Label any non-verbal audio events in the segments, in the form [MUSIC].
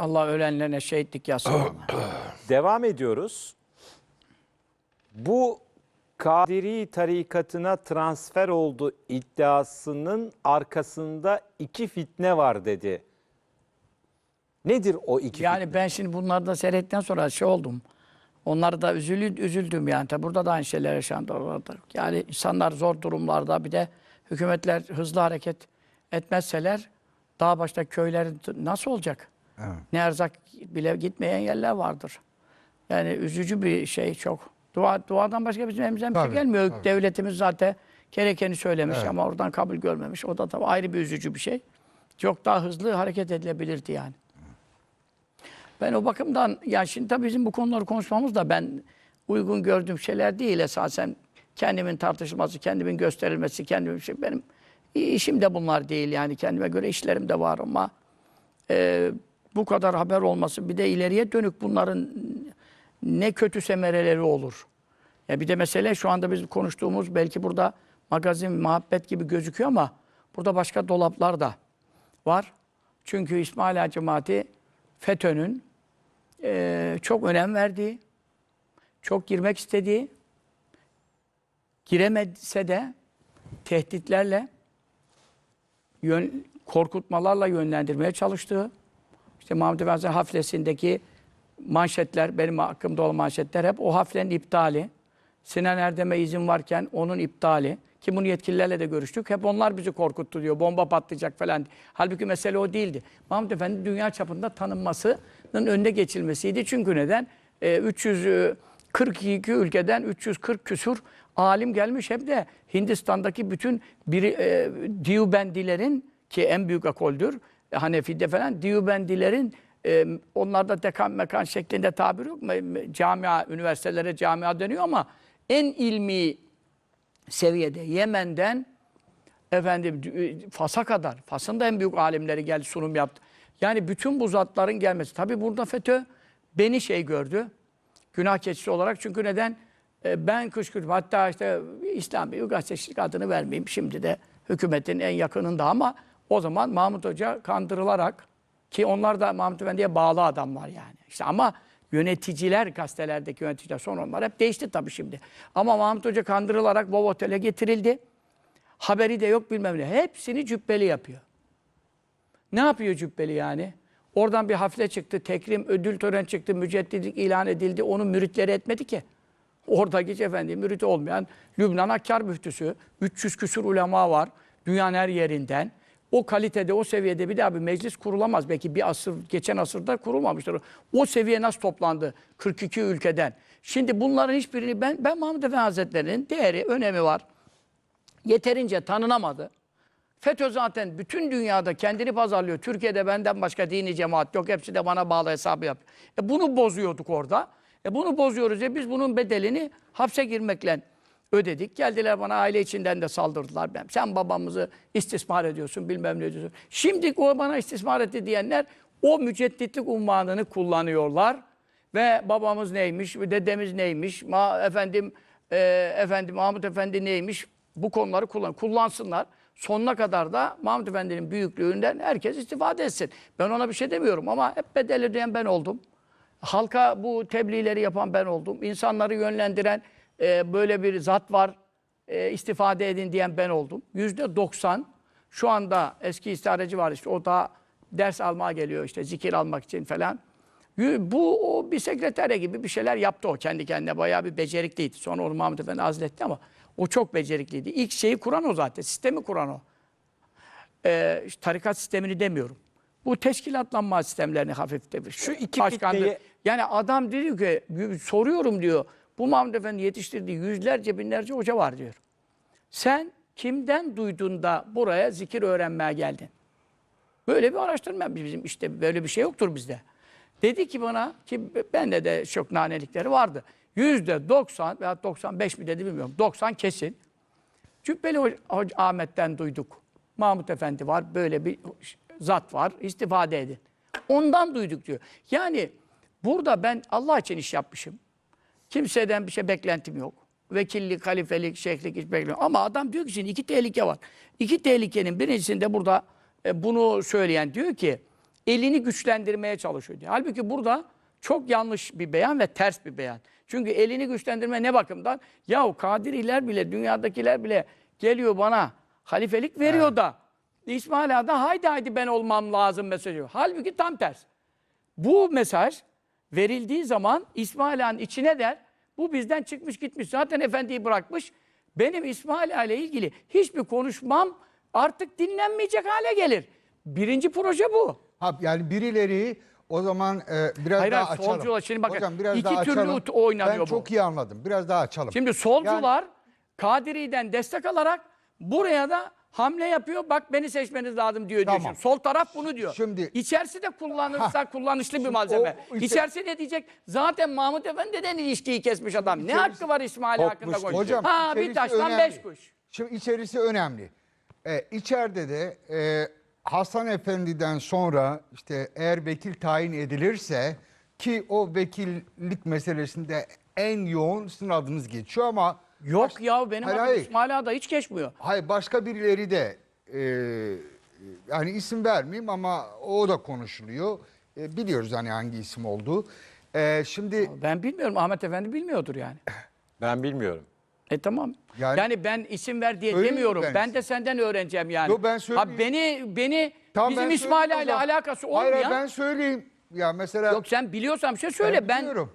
Allah ölenlerine şehitlik yazsın. [CLEARS THROAT] Devam ediyoruz. Bu Kadiri tarikatına transfer oldu iddiasının arkasında iki fitne var dedi. Nedir o iki yani fitne? ben şimdi bunları da seyrettikten sonra şey oldum. Onları da üzülü, üzüldüm yani. Tabi burada da aynı şeyler yaşandı orada. Yani insanlar zor durumlarda bir de hükümetler hızlı hareket etmezseler dağ başta köyler nasıl olacak? Ne erzak bile gitmeyen yerler vardır. Yani üzücü bir şey çok. Dua, duadan başka bizim elimizden bir şey gelmiyor. tabii. Devletimiz zaten gerekeni söylemiş ama oradan kabul görmemiş. O da tabii ayrı bir üzücü bir şey. Çok daha hızlı hareket edilebilirdi yani. Ben o bakımdan ya şimdi tabii bizim bu konuları konuşmamız da ben uygun gördüğüm şeyler değil esasen kendimin tartışılması, kendimin gösterilmesi, kendimin şey benim işim de bunlar değil yani kendime göre işlerim de var ama e, bu kadar haber olması bir de ileriye dönük bunların ne kötü semereleri olur. Ya bir de mesele şu anda biz konuştuğumuz belki burada magazin, muhabbet gibi gözüküyor ama burada başka dolaplar da var. Çünkü İsmaila cemaati FETÖ'nün eee, çok önem verdiği, çok girmek istediği, giremedse de tehditlerle, yön, korkutmalarla yönlendirmeye çalıştığı, işte Mahmut Efendi haflesindeki manşetler, benim hakkımda olan manşetler hep o haflenin iptali. Sinan Erdem'e izin varken onun iptali. Ki bunu yetkililerle de görüştük. Hep onlar bizi korkuttu diyor. Bomba patlayacak falan. Halbuki mesele o değildi. Mahmut Efendi dünya çapında tanınmasının önüne geçilmesiydi. Çünkü neden? Ee, 342 ülkeden 340 küsur alim gelmiş. Hem de Hindistan'daki bütün bir, e, Diyubendilerin ki en büyük ekoldür. E, Hanefi'de falan Diyubendilerin e, onlarda dekan mekan şeklinde tabir yok. Me- Camia, üniversitelere camia deniyor ama en ilmi seviyede Yemen'den efendim e, Fas'a kadar, Fas'ın da en büyük alimleri geldi sunum yaptı. Yani bütün bu zatların gelmesi. Tabi burada FETÖ beni şey gördü. Günah keçisi olarak. Çünkü neden? E, ben kışkırtma. Hatta işte İslam Büyük Gazetecilik adını vermeyeyim. Şimdi de hükümetin en yakınında ama o zaman Mahmut Hoca kandırılarak ki onlar da Mahmut Efendi'ye bağlı adamlar yani. İşte ama yöneticiler, gazetelerdeki yöneticiler son onlar hep değişti tabii şimdi. Ama Mahmut Hoca kandırılarak Bov Otel'e getirildi. Haberi de yok bilmem ne. Hepsini cübbeli yapıyor. Ne yapıyor cübbeli yani? Oradan bir hafle çıktı, tekrim, ödül töreni çıktı, mücedditlik ilan edildi. Onu müritleri etmedi ki. Oradaki efendi mürit olmayan Lübnan Akkar müftüsü, 300 küsur ulema var dünyanın her yerinden. O kalitede, o seviyede bir daha bir meclis kurulamaz. Belki bir asır, geçen asırda kurulmamıştır. O seviye nasıl toplandı 42 ülkeden? Şimdi bunların hiçbirini ben, ben Mahmud Efendi Hazretleri'nin değeri, önemi var. Yeterince tanınamadı. FETÖ zaten bütün dünyada kendini pazarlıyor. Türkiye'de benden başka dini cemaat yok. Hepsi de bana bağlı hesabı yapıyor. E bunu bozuyorduk orada. E bunu bozuyoruz ya biz bunun bedelini hapse girmekle ödedik. Geldiler bana aile içinden de saldırdılar. Ben, sen babamızı istismar ediyorsun bilmem ne diyorsun. Şimdi o bana istismar etti diyenler o mücedditlik unvanını kullanıyorlar. Ve babamız neymiş, dedemiz neymiş, ma, efendim e, efendim Mahmut Efendi neymiş bu konuları kullan kullansınlar. Sonuna kadar da Mahmut Efendi'nin büyüklüğünden herkes istifade etsin. Ben ona bir şey demiyorum ama hep bedel ödeyen ben oldum. Halka bu tebliğleri yapan ben oldum. İnsanları yönlendiren e, böyle bir zat var, e, istifade edin diyen ben oldum. Yüzde 90 şu anda eski istihareci var işte o da ders almaya geliyor işte zikir almak için falan. Bu o bir sekreterya gibi bir şeyler yaptı o kendi kendine. Bayağı bir becerikliydi. Sonra onu Mahmut Efendi azletti ama o çok becerikliydi. İlk şeyi kuran o zaten. Sistemi kuran o. Ee, tarikat sistemini demiyorum. Bu teşkilatlanma sistemlerini hafif devir. Şu iki Başkandır. fitneyi- Yani adam diyor ki soruyorum diyor. Bu Mahmut Efendi yetiştirdiği yüzlerce binlerce hoca var diyor. Sen kimden duydun da buraya zikir öğrenmeye geldin? Böyle bir araştırma bizim işte böyle bir şey yoktur bizde. Dedi ki bana ki bende de çok nanelikleri vardı. Yüzde 90 veya 95 mi dedi bilmiyorum. 90 kesin. Cübbeli Hoca Ahmet'ten duyduk. Mahmut Efendi var, böyle bir zat var, istifade edin. Ondan duyduk diyor. Yani burada ben Allah için iş yapmışım. Kimseden bir şey beklentim yok. Vekillik, halifelik, şeyhlik hiç beklemiyorum. Ama adam diyor ki şimdi iki tehlike var. İki tehlikenin birincisinde burada e, bunu söyleyen diyor ki elini güçlendirmeye çalışıyor diyor. Halbuki burada çok yanlış bir beyan ve ters bir beyan. Çünkü elini güçlendirme ne bakımdan? Yahu Kadiriler bile, dünyadakiler bile geliyor bana halifelik veriyor da İsmail Ağa da haydi haydi ben olmam lazım mesajı. Halbuki tam ters. Bu mesaj verildiği zaman İsmail Ağa'nın içine der, bu bizden çıkmış gitmiş. Zaten efendiyi bırakmış. Benim İsmail Ağa ile ilgili hiçbir konuşmam artık dinlenmeyecek hale gelir. Birinci proje bu. Ha, yani birileri o zaman e, biraz Hayır, daha hayır, açalım. solcular, şimdi bakın, Hocam biraz iki daha türlü açalım. oynanıyor Ben bu. çok iyi anladım. Biraz daha açalım. Şimdi solcular Kadiri'den destek alarak buraya da hamle yapıyor. Bak beni seçmeniz lazım diyor. diyor. Tamam. Şimdi Sol taraf bunu diyor. Şimdi- İçerisi de kullanırsa kullanışlı bir malzeme. o işte- İçerisi ne diyecek? Zaten Mahmut Efendi'den ilişkiyi kesmiş adam. Ne hakkı var İsmail hakkında konuşuyor? Hocam ha bir taştan önemli. beş kuş. Şimdi içerisi önemli. Ee, içeride de e, Hasan Efendi'den sonra işte eğer vekil tayin edilirse ki o vekillik meselesinde en yoğun sizin adınız geçiyor ama Yok baş- ya benim Hayır, adım hayır. İsmail Ağa da hiç geçmiyor. Hayır başka birileri de e, yani isim vermeyeyim ama o da konuşuluyor. E, biliyoruz hani hangi isim olduğu. E, şimdi Ben bilmiyorum. Ahmet Efendi bilmiyordur yani. [LAUGHS] Ben bilmiyorum. E tamam. Yani, Yani- ben isim ver diye demiyorum. ben Ben, de senden öğreneceğim yani. Yo, ben söyleyeyim. Ha, beni beni Tamam, bizim İsmail söyleyeyim o ile zaman. alakası Hayır, olmayan. hayır, ben söyleyeyim. Ya mesela Yok sen biliyorsan bir şey söyle. Ben, biliyorum.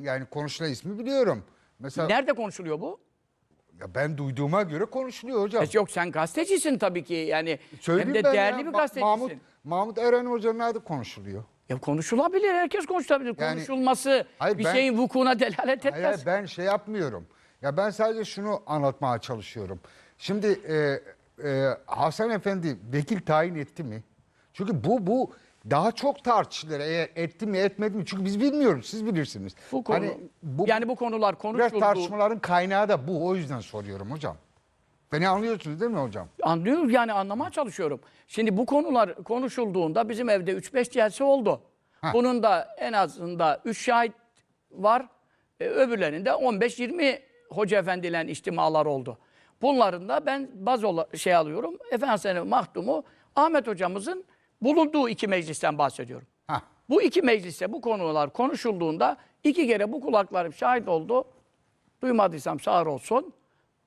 Yani konuşulan ismi biliyorum. Mesela nerede konuşuluyor bu? ya ben duyduğuma göre konuşuluyor hocam. E, Yok sen gazetecisin tabii ki. Yani Söyleyeyim hem de ben değerli ya, bir Ma- gazetecisin. Mahmut, Mahmut Eren Hoca'nın adı konuşuluyor. Ya konuşulabilir. Herkes konuşulabilir. Yani- Konuşulması Hayır, bir ben- şeyin vukuuna delalet Hayır, etmez. hayır, ben şey yapmıyorum. Ya ben sadece şunu anlatmaya çalışıyorum. Şimdi e, e, Hasan Efendi vekil tayin etti mi? Çünkü bu bu daha çok tartışılır eğer etti mi etmedi mi? Çünkü biz bilmiyoruz siz bilirsiniz. Bu konu, Hani bu, yani bu konular biraz konuşuldu. tartışmaların kaynağı da bu. O yüzden soruyorum hocam. Beni anlıyorsunuz değil mi hocam? Anlıyoruz yani anlamaya çalışıyorum. Şimdi bu konular konuşulduğunda bizim evde 3-5 celse oldu. Bunun da en azında 3 şahit var. E, öbürlerinde 15-20 hoca efendiyle içtimalar oldu. Bunların da ben baz şey alıyorum. Efendimiz mahdumu Ahmet hocamızın bulunduğu iki meclisten bahsediyorum. Hah. Bu iki mecliste bu konular konuşulduğunda iki kere bu kulaklarım şahit oldu. Duymadıysam sağır olsun.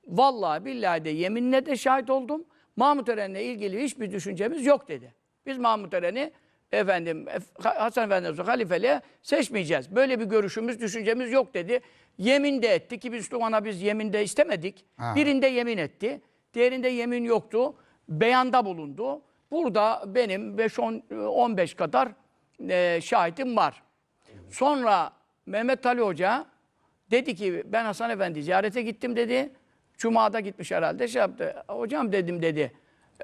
Vallahi billahi de yeminle de şahit oldum. Mahmut Eren'le ilgili hiçbir düşüncemiz yok dedi. Biz Mahmut Eren'i efendim Ef- Hasan Efendimiz'i halifeliğe seçmeyeceğiz. Böyle bir görüşümüz, düşüncemiz yok dedi. Yemin de etti ki biz Müslümana biz yeminde istemedik. Ha. Birinde yemin etti. Diğerinde yemin yoktu. Beyanda bulundu. Burada benim 5-15 kadar e, şahitim var. Sonra Mehmet Ali Hoca dedi ki ben Hasan Efendi ziyarete gittim dedi. Cuma'da gitmiş herhalde şey yaptı. Hocam dedim dedi.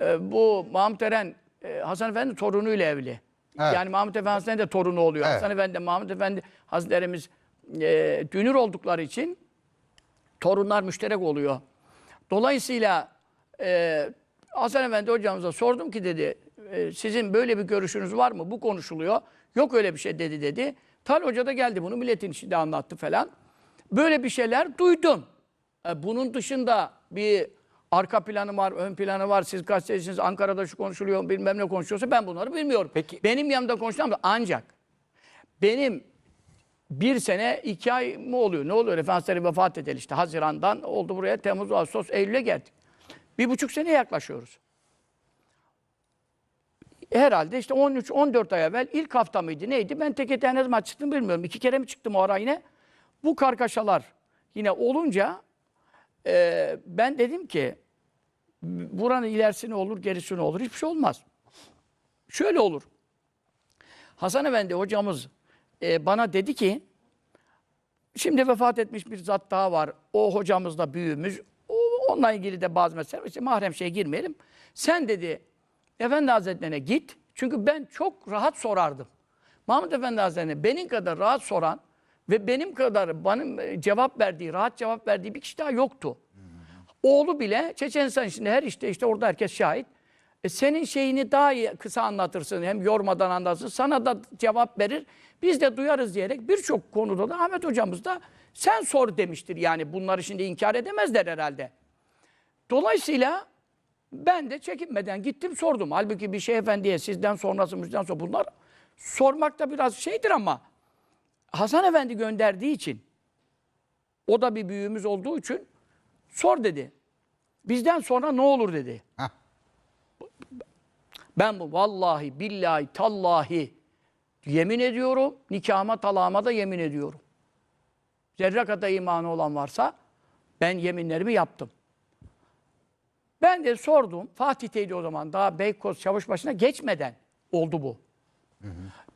"e, bu Mahmut Eren e, Hasan Efendi torunuyla evli. Evet. Yani Mahmut Efendi Hazretleri'nin de torunu oluyor. Evet. Hasan Efendi, Mahmut Efendi Hazretlerimiz e, dünür oldukları için torunlar müşterek oluyor. Dolayısıyla e, Hasan Efendi hocamıza sordum ki dedi e, sizin böyle bir görüşünüz var mı? Bu konuşuluyor. Yok öyle bir şey dedi dedi. Tal Hoca da geldi bunu milletin içinde anlattı falan. Böyle bir şeyler duydum. E, bunun dışında bir arka planı var, ön planı var. Siz gazetecisiniz, Ankara'da şu konuşuluyor, bilmem ne konuşuyorsa ben bunları bilmiyorum. Peki- Benim yanımda konuşulan da ancak benim bir sene, iki ay mı oluyor? Ne oluyor? Efendimiz vefat edeli işte. Haziran'dan oldu buraya. Temmuz, Ağustos, Eylül'e geldik. Bir buçuk sene yaklaşıyoruz. Herhalde işte 13-14 ay evvel ilk hafta mıydı neydi? Ben teke ne zaman çıktım bilmiyorum. İki kere mi çıktım o ara yine? Bu kargaşalar yine olunca e, ben dedim ki buranın ilerisi ne olur, gerisi ne olur? Hiçbir şey olmaz. Şöyle olur. Hasan Efendi hocamız e, bana dedi ki şimdi vefat etmiş bir zat daha var. O hocamız da büyüğümüz. Onunla ilgili de bazı meseleler. işte mahrem şeye girmeyelim. Sen dedi Efendi Hazretlerine git. Çünkü ben çok rahat sorardım. Mahmut Efendi Hazretlerine benim kadar rahat soran ve benim kadar benim cevap verdiği, rahat cevap verdiği bir kişi daha yoktu. Oğlu bile Çeçenistan içinde her işte işte orada herkes şahit. E senin şeyini daha iyi kısa anlatırsın. Hem yormadan anlatırsın. Sana da cevap verir. Biz de duyarız diyerek birçok konuda da Ahmet hocamız da sen sor demiştir. Yani bunları şimdi inkar edemezler herhalde. Dolayısıyla Ben de çekinmeden gittim sordum. Halbuki bir şey efendiye sizden sonrası bizden sonra bunlar sormak da biraz şeydir ama Hasan Efendi gönderdiği için o da bir büyüğümüz olduğu için sor dedi. Bizden sonra ne olur dedi. Heh. Ben bu vallahi billahi tallahi yemin ediyorum nikahıma talağıma da yemin ediyorum. Zerre kadar imanı olan varsa ben yeminlerimi yaptım. Ben de sordum. Fatih'teydi o zaman. Daha Beykoz Çavuşbaşı'na geçmeden oldu bu.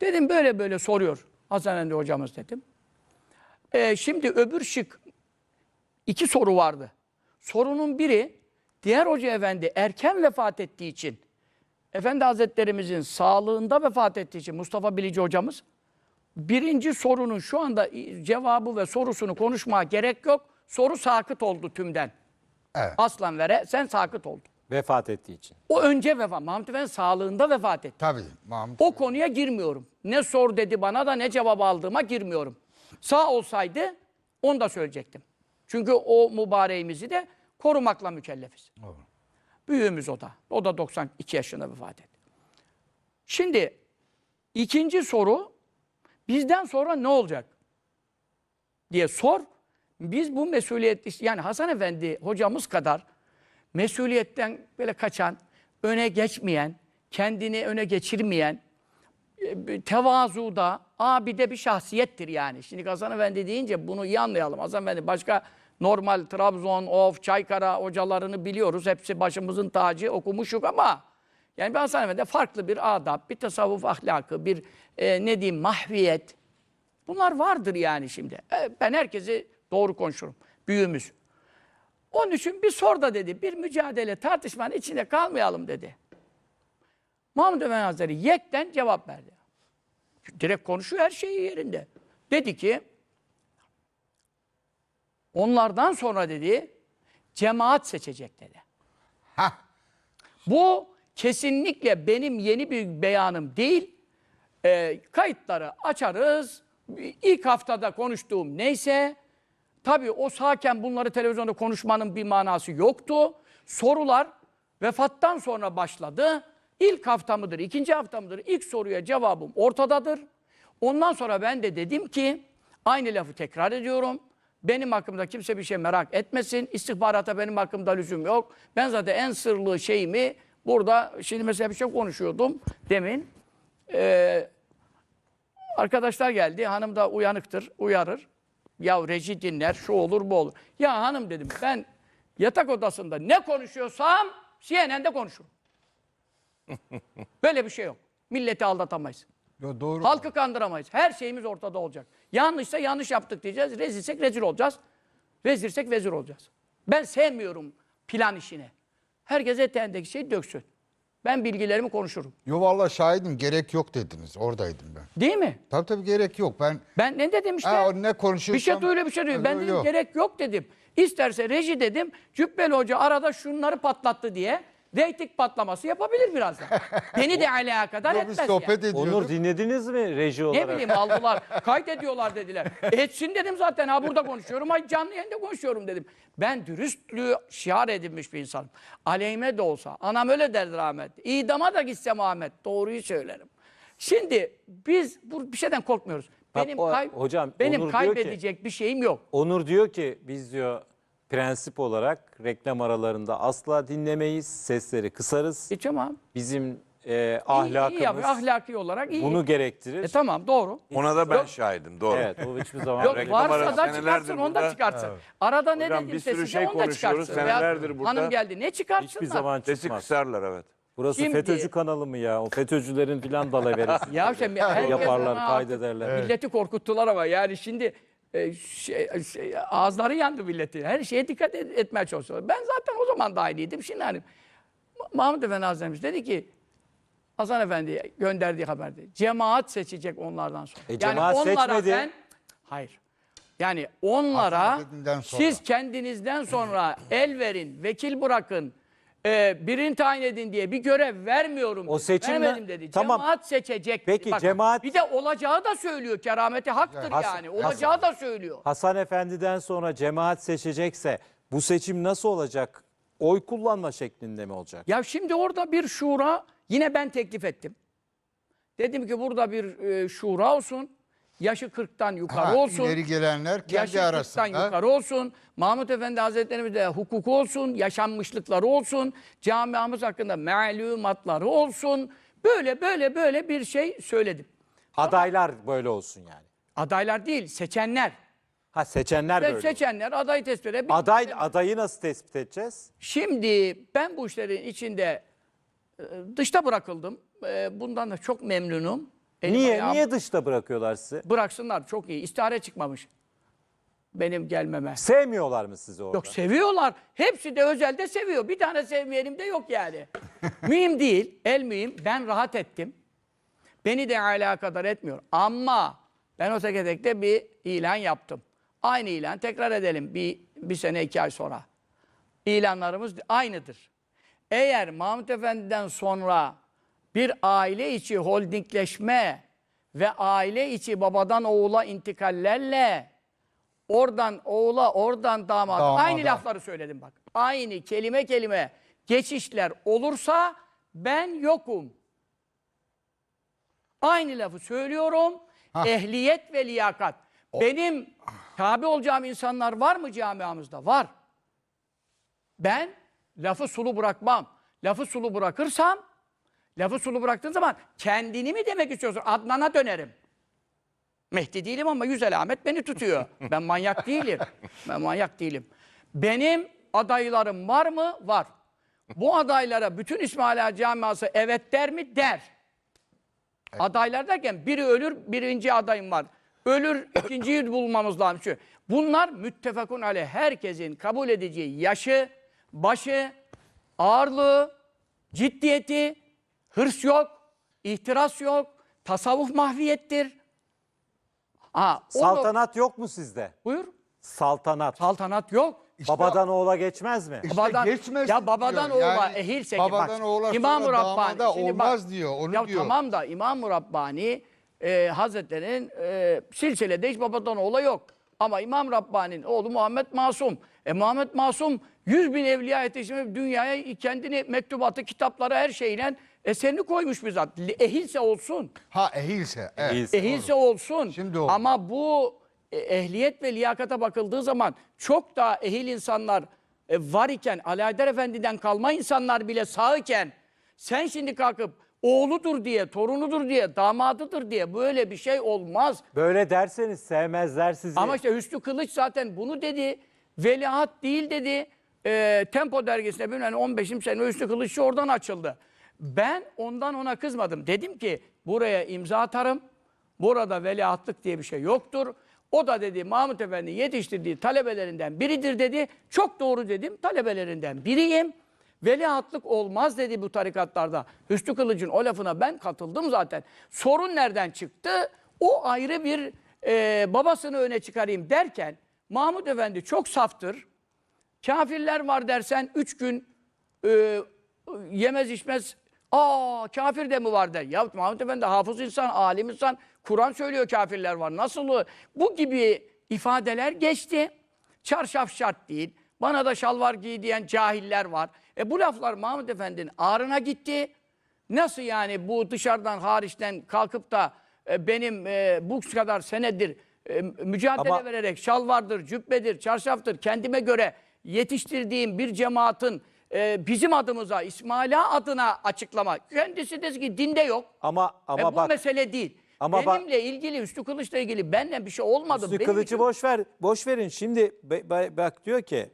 Dedim böyle böyle soruyor Hasan Efendi hocamız dedim. Ee, şimdi öbür şık iki soru vardı. Sorunun biri diğer hoca efendi erken vefat ettiği için Efendi Hazretlerimizin sağlığında vefat ettiği için Mustafa Bilici hocamız birinci sorunun şu anda cevabı ve sorusunu konuşmaya gerek yok. Soru sakıt oldu tümden. Evet. Aslan vere sen sakıt oldun. Vefat ettiği için. O önce vefat. Mahmut Efendi sağlığında vefat etti. Tabii Mahmut. O konuya girmiyorum. Ne sor dedi bana da ne cevap aldığıma girmiyorum. Sağ olsaydı onu da söyleyecektim. Çünkü o mübareğimizi de korumakla mükellefiz. Büyüğümüz o da. O da 92 yaşında vefat etti. Şimdi ikinci soru bizden sonra ne olacak diye sor. Biz bu mesuliyet yani Hasan Efendi hocamız kadar mesuliyetten böyle kaçan, öne geçmeyen, kendini öne geçirmeyen, e, tevazuda, abide bir şahsiyettir yani. Şimdi Hasan Efendi deyince bunu iyi anlayalım. Hasan Efendi başka normal Trabzon, Of, Çaykara hocalarını biliyoruz. Hepsi başımızın tacı okumuşuk ama yani bir Hasan Efendi farklı bir adab, bir tasavvuf ahlakı, bir e, ne diyeyim mahviyet. Bunlar vardır yani şimdi. E, ben herkesi doğru konuşurum. Büyüğümüz. Onun için bir sor da dedi. Bir mücadele, tartışmanın içinde kalmayalım dedi. Mahmud Efendi Hazretleri yekten cevap verdi. Direkt konuşuyor her şeyi yerinde. Dedi ki onlardan sonra dedi cemaat seçecek dedi. Hah. Bu kesinlikle benim yeni bir beyanım değil. Ee, kayıtları açarız. İlk haftada konuştuğum neyse. Tabii o sağken bunları televizyonda konuşmanın bir manası yoktu. Sorular vefattan sonra başladı. İlk hafta mıdır, ikinci hafta mıdır? İlk soruya cevabım ortadadır. Ondan sonra ben de dedim ki, aynı lafı tekrar ediyorum. Benim hakkımda kimse bir şey merak etmesin. İstihbarata benim hakkımda lüzum yok. Ben zaten en sırlı şeyimi burada, şimdi mesela bir şey konuşuyordum demin. Ee, arkadaşlar geldi, hanım da uyanıktır, uyarır. Ya reji dinler, şu olur bu olur. Ya hanım dedim ben yatak odasında ne konuşuyorsam CNN'de konuşurum. [LAUGHS] Böyle bir şey yok. Milleti aldatamayız. Yo, doğru. Halkı kandıramayız. Her şeyimiz ortada olacak. Yanlışsa yanlış yaptık diyeceğiz. Rezilsek rezil olacağız. Vezirsek vezir olacağız. Ben sevmiyorum plan işini. Herkes eteğindeki şeyi döksün. Ben bilgilerimi konuşurum. Yo vallahi şahidim gerek yok dediniz. Oradaydım ben. Değil mi? Tabii tabii gerek yok. Ben Ben ne dedim işte? Ha, ne konuşuyorsam- Bir şey duyuyor bir şey duyuyor. Ben dedim yok. gerek yok dedim. İsterse reji dedim. Cübbeli Hoca arada şunları patlattı diye. Reyting patlaması yapabilir birazdan. [LAUGHS] Beni de alakadar Yo, biz etmez sohbet yani. ediyorduk. Onur dinlediniz mi reji Ne olarak? bileyim aldılar, kaydediyorlar dediler. [LAUGHS] Etsin dedim zaten ha burada konuşuyorum, ha canlı yayında konuşuyorum dedim. Ben dürüstlüğü şiar edilmiş bir insanım. Aleyhime de olsa, anam öyle derdi rahmetli. İdama da gitsem Ahmet, doğruyu söylerim. Şimdi biz bu bir şeyden korkmuyoruz. Benim, kay- hocam, benim Onur diyor ki- kaybedecek bir şeyim yok. Onur diyor ki biz diyor prensip olarak reklam aralarında asla dinlemeyiz. Sesleri kısarız. E tamam. Bizim e, İyi- iyi ahlakımız yapıyor, ahlaki olarak iyi. bunu gerektirir. E tamam doğru. Ona da ben Yok. şahidim doğru. Evet bu hiçbir zaman [LAUGHS] Yok reklam varsa arası da senelerdir çıkartsın, onu da burada. çıkartsın. Arada ne Hocam, dedim bir sürü şey onu da konuşuyoruz, çıkartsın. Veya senelerdir burada. Hanım geldi ne çıkartsınlar? hiçbir zaman Sesi çıkmaz. kısarlar evet. Burası Şimdi- FETÖ'cü kanalı mı ya? O FETÖ'cülerin filan dalaverisi. [LAUGHS] Ya işte herkes yaparlar, kaydederler. artık Milleti korkuttular ama yani şimdi e, şey, şey, ağızları yandı milletin. Her şeye dikkat et- etmeye çalışıyorlar. Ben zaten o zaman da aynıydım. Şimdi hani Ma- Mahmud Efendi Hazretimiz dedi ki Hasan Efendi'ye gönderdiği haberde cemaat seçecek onlardan sonra. E, cemaat seçmedi. hayır. Yani onlara siz kendinizden sonra el verin, vekil bırakın, e, birini tayin edin diye bir görev vermiyorum. O seçimle- Vermedim dedi. Tamam. Cemaat seçecek. Peki, cemaat- Bir de olacağı da söylüyor. Kerameti haktır Hasan- yani. Olacağı da söylüyor. Hasan Efendi'den sonra cemaat seçecekse bu seçim nasıl olacak oy kullanma şeklinde mi olacak? Ya şimdi orada bir şura yine ben teklif ettim. Dedim ki burada bir e, şura olsun. Yaşı 40'tan yukarı Ha, olsun. ileri gelenler kendi Yaşı 40'tan arasında. yukarı olsun. Mahmut Efendi Hazretlerimiz de hukuku olsun, yaşanmışlıkları olsun, camiamız hakkında malumatları olsun. Böyle böyle böyle bir şey söyledim. Adaylar böyle olsun yani. Adaylar değil, seçenler. Ha seçenler Ve böyle. seçenler aday tespit eder. Aday adayı nasıl tespit edeceğiz? Şimdi ben bu işlerin içinde e, dışta bırakıldım. E, Bundan da çok memnunum. Elim Niye ayağım- niye dışta bırakıyorlar sizi? Bıraksınlar çok iyi. İstihare çıkmamış. Benim gelmeme. Sevmiyorlar mı sizi orada? Yok seviyorlar. Hepsi de özelde seviyor. Bir tane sevmeyenim de yok yani. [LAUGHS] mühim değil. El mühim. Ben rahat ettim. Beni de alakadar etmiyor. Ama ben o tekedekte bir ilan yaptım. Aynı ilan tekrar edelim bir, bir sene iki ay sonra. İlanlarımız aynıdır. Eğer Mahmut Efendi'den sonra bir aile içi holdingleşme ve aile içi babadan oğula intikallerle oradan oğula, oradan damat. Damada. Aynı lafları söyledim bak. Aynı kelime kelime geçişler olursa ben yokum. Aynı lafı söylüyorum. Ehliyet ve liyakat. Benim tabi olacağım insanlar var mı camiamızda? Var. Ben lafı sulu bırakmam. Lafı sulu bırakırsam, lafı sulu bıraktığın zaman kendini mi demek istiyorsun? Adnan'a dönerim. Mehdi değilim ama yüz alamet beni tutuyor. [LAUGHS] Ben manyak değilim. Ben manyak değilim. Benim adaylarım var mı? Var. Bu adaylara bütün İsmaila camiası evet der mi? Der. Adaylar derken biri ölür, birinci adayım var. Ölür, [COUGHS] ikinciyi bulmamız lazım. Şu, Bunlar müttefakun aleyh. Herkesin kabul edeceği yaşı, başı, ağırlığı, ciddiyeti, hırs yok, ihtiras yok, tasavvuf mahviyettir. Nok- Saltanat yok mu sizde? Buyur. Saltanat. Saltanat yok. Babadan oğula geçmez mi? İşte Babadan, geçmesin ya babadan diyor. oğula Yani ehilse babadan bak, İmam-ı sonra Rabbani şimdi olmaz diyor, onu ya diyor. tamam da İmam-ı Rabbani e, Hazretleri'nin e, silsilede hiç babadan oğula yok. Ama İmam Rabbani'nin oğlu Muhammed Masum. E Muhammed Masum 100 bin evliya yetişimi dünyaya kendini mektubatı, kitapları her şeyle eserini koymuş bir zat. Ehilse olsun. Ha ehilse. Evet. Ehilse. Ehilse olsun. Şimdi oldu. Ama bu e, ehliyet ve liyakata bakıldığı zaman çok daha ehil insanlar e, var iken, Ali Haydar Efendi'den kalma insanlar bile sağ iken sen şimdi kalkıp oğludur diye, torunudur diye, damadıdır diye böyle bir şey olmaz. Böyle derseniz sevmezler sizi. Ama işte Hüsnü Kılıç zaten bunu dedi. Veliaht değil dedi. E, Tempo dergisinde bilmem 15. sene Hüsnü Kılıççı oradan açıldı. Ben ondan ona kızmadım. Dedim ki buraya imza atarım. Burada veliahtlık diye bir şey yoktur. O da dedi Mahmut Efendi yetiştirdiği talebelerinden biridir dedi. Çok doğru dedim. Talebelerinden biriyim. Veliahtlık olmaz dedi bu tarikatlarda. Hüsnü Kılıç'ın o lafına ben katıldım zaten. Sorun nereden çıktı? O ayrı bir e, babasını öne çıkarayım derken Mahmut Efendi çok saftır. Kafirler var dersen üç gün e, yemez içmez. Aa kafir de mi var der. Ya Mahmut Efendi hafız insan, alim insan. Kur'an söylüyor kafirler var. Nasıl? o? Bu gibi ifadeler geçti. Çarşaf şart değil. Bana da şalvar giy diyen cahiller var. E bu laflar Mahmut Efendi'nin ağrına gitti. Nasıl yani bu dışarıdan hariçten kalkıp da e, benim e, bu kadar senedir e, mücadele Ama- vererek şalvardır, cübbedir, çarşaftır kendime göre yetiştirdiğim bir cemaatin e, bizim adımıza, İsmaila adına açıklama. Kendisi dedi ki dinde yok. ama ama e, bu bak mesele değil. Ama bak- Benimle ilgili, Üstü Kılıç'la ilgili benden bir şey olmadı. Hüsnü Benim Kılıç'ı için- boş ver, boş verin. Şimdi bak diyor ki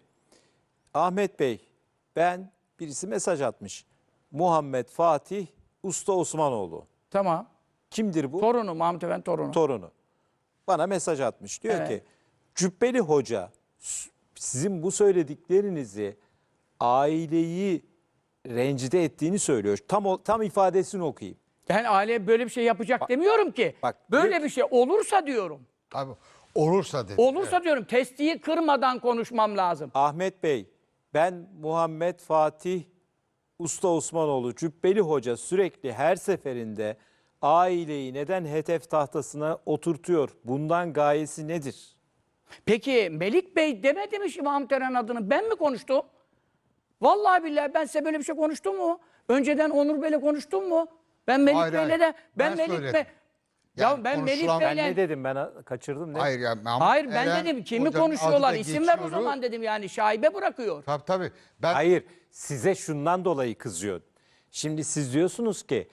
Ahmet Bey ben birisi mesaj atmış. Muhammed Fatih Usta Osmanoğlu. Tamam. Kimdir bu? Torunu, Mahmut Efendi torunu. torunu. Bana mesaj atmış. Diyor Evet. ki Cübbeli Hoca sizin bu söylediklerinizi aileyi rencide ettiğini söylüyor. Tam o, tam ifadesini okuyayım. ben aile böyle bir şey yapacak demiyorum ki. bak, böyle bir şey olursa diyorum. Tabii. Olursa dedi. Olursa diyorum testiyi kırmadan konuşmam lazım. Ahmet Bey, ben Muhammed Fatih Usta Osmanoğlu Cübbeli Hoca sürekli her seferinde aileyi neden hedef tahtasına oturtuyor? Bundan gayesi nedir? Peki Melik Bey demedi mi Mahmut Eren adını? Ben mi konuştum? Vallahi billahi ben size böyle bir şey konuştum mu? Önceden Onur Bey'le konuştum mu? Ben Melih Hayır, Bey'le de ben, Ben Melih söyledim. Bey ya Yani ben Melih konuşulan- Ben Bey'le ne dedim ben kaçırdım ne? Hayır ya Mahmut Hayır ben Eren dedim kimi hocanın konuşuyorlar adı da isim ver o geçiyordu. zaman dedim yani şaibe bırakıyor. Tabii tabii. Ben Hayır size şundan dolayı kızıyor. Şimdi siz diyorsunuz ki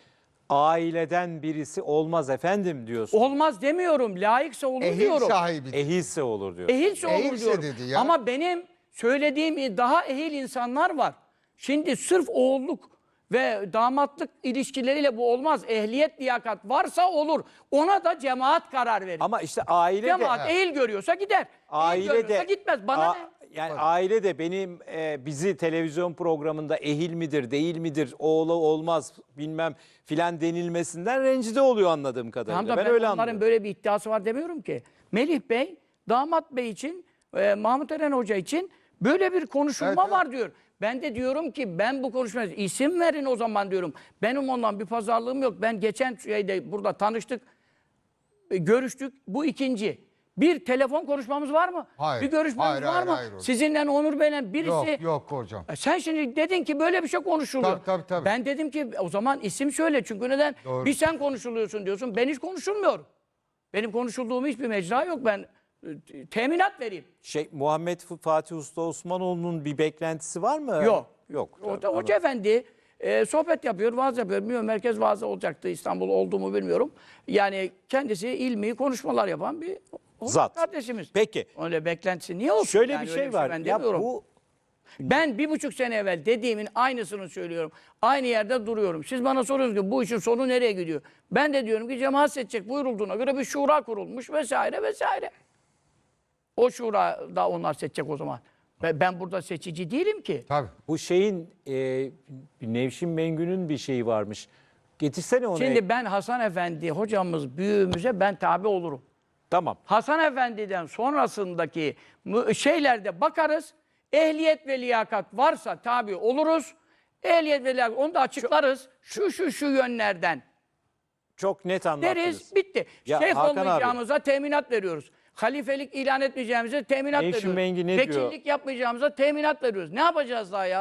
aileden birisi olmaz efendim diyorsunuz. Olmaz demiyorum layıksa olur ehil diyorum. sahibi. Ehilse olur diyor. Ehilse olur Ehilse diyorum. dedi ya. Ama benim söylediğim daha ehil insanlar var. Şimdi sırf oğulluk ve damatlık ilişkileriyle bu olmaz. Ehliyet liyakat varsa olur. Ona da cemaat karar verir. Ama işte aile de cemaat ehil görüyorsa gider. ehil aile görmüyorsa de gitmez. Bana A- ne? Yani aile de benim e, bizi televizyon programında ehil midir, değil midir, oğlu olmaz bilmem filan denilmesinden rencide oluyor anladığım kadarıyla. Tamam da ben, ben, öyle onların anlıyorum. böyle bir iddiası var demiyorum ki. Melih Bey, Damat Bey için, e, Mahmut Eren Hoca için böyle bir konuşulma Evet, evet. var diyor. Ben de diyorum ki ben bu konuşmaya isim verin o zaman diyorum. Benim ondan bir pazarlığım yok. Ben geçen şeyde burada tanıştık, e, görüştük. Bu ikinci. Bir telefon konuşmamız var mı? Hayır, Bir görüşmemiz hayır, var hayır, mı? hayır hocam. Sizinle Onur Bey'le birisi yok yok hocam. e Sen şimdi dedin ki böyle bir şey konuşuluyor. Tabii, tabii, tabii. Ben dedim ki o zaman isim söyle. Çünkü neden? Doğru. Bir sen konuşuluyorsun diyorsun. Ben hiç konuşulmuyorum. Benim konuşulduğum hiçbir mecra yok. Ben teminat vereyim. Şey Muhammed Fatih Usta Osmanoğlu'nun bir beklentisi var mı? Yok. Yok. O da tamam. Hoca Efendi e, sohbet yapıyor, vaaz yapıyor. Bilmiyorum merkez vaazı olacaktı İstanbul oldu mu bilmiyorum. Yani kendisi ilmi konuşmalar yapan bir Zat. kardeşimiz. Peki. Öyle beklentisi niye olsun? Şöyle Yani bir öyle şey var. Ben ya bu Ben bir buçuk sene evvel dediğimin aynısını söylüyorum. Aynı yerde duruyorum. Siz bana soruyorsunuz ki bu işin sonu nereye gidiyor? Ben de diyorum ki cemaat seçecek buyurulduğuna göre bir şura kurulmuş vesaire vesaire. O şurada onlar seçecek o zaman. Ben, ben burada seçici değilim ki. Tabii. bu şeyin e, Nevşin Mengü'nün bir şeyi varmış. Getirsene onu. Şimdi ben Hasan Efendi hocamız büyüğümüze ben tabi olurum. Tamam. Hasan Efendi'den sonrasındaki şeylerde bakarız. Ehliyet ve liyakat varsa tabi oluruz. Ehliyet ve liyakat onu da açıklarız. Şu şu şu yönlerden Çok net anlattınız. deriz. Bitti. Ya Şeyh Hakan abi. olmayacağımıza teminat veriyoruz. Halifelik ilan etmeyeceğimize teminat Nevşin veriyoruz. Mengi ne diyor? Vekillik yapmayacağımıza teminat veriyoruz. Ne yapacağız daha ya?